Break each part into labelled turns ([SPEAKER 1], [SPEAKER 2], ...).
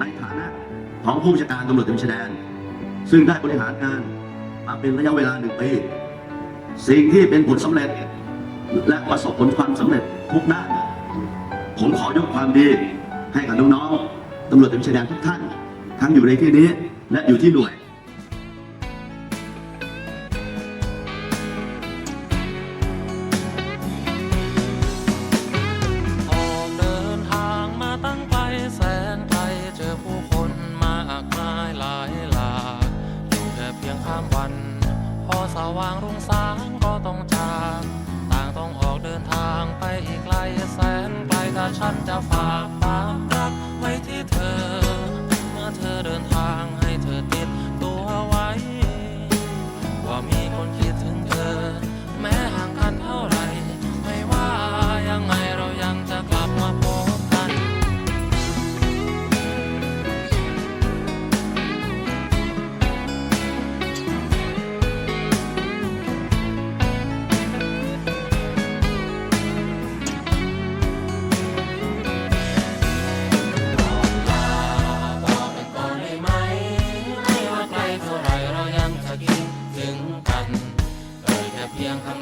[SPEAKER 1] ในฐานะของผู้บัญชาการตำรวจตระเวนชายแดน ซึ่งได้บริหารงานมาเป็นระยะเวลาหนึ่งปี สิ่งที่เป็นผลสำเร็จ และประสบผลความสำเร็จทุกด้าน ผมขอยกความดีให้กับน้องๆตำรวจตระเวนชายแดนทุกท่าน ทั้งอยู่ในที่นี้และอยู่ที่หน่วย
[SPEAKER 2] ว่างรุ่งสางก็ต้องจากต่างต้องออกเดินทางไปอีกไกลแสนไกลถ้าฉันจะฝากควา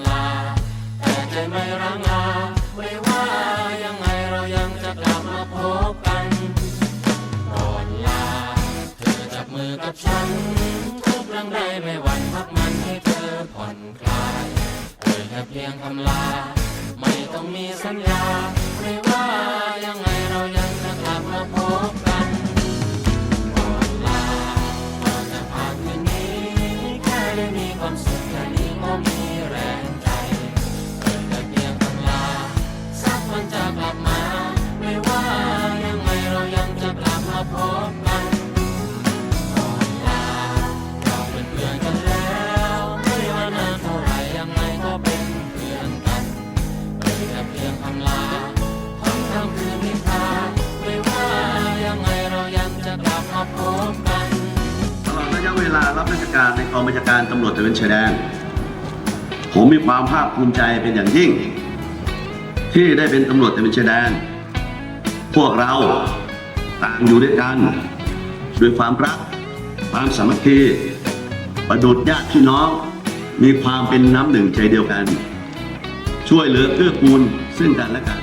[SPEAKER 2] ลา แต่ใจไม่ร้งลาไม่ว่ายังไงเรายังจะกลับมาพบกันก่อนลา เธอจับมือกับฉัน ทุกเรื่องใดไม่หวั่นพักมันให้เธอผ่อนคลายเอ่ยแค่เพียงคำลา พบกัน
[SPEAKER 1] ตลอดระยะเวลารับราชการในกองบัญชาการตำรวจตระเวนชายแดน ผมมีความภาคภูมิใจเป็นอย่างยิ่ง ที่ได้เป็นตำรวจตระเวนชายแดน พวกเราต่างอยู่ด้วยกันด้วยความรัก ความสามัคคีประดุจญาติพี่น้อง มีความเป็นน้ำหนึ่งใจเดียวกัน ช่วยเหลือเกื้อกูลซึ่งกันและกัน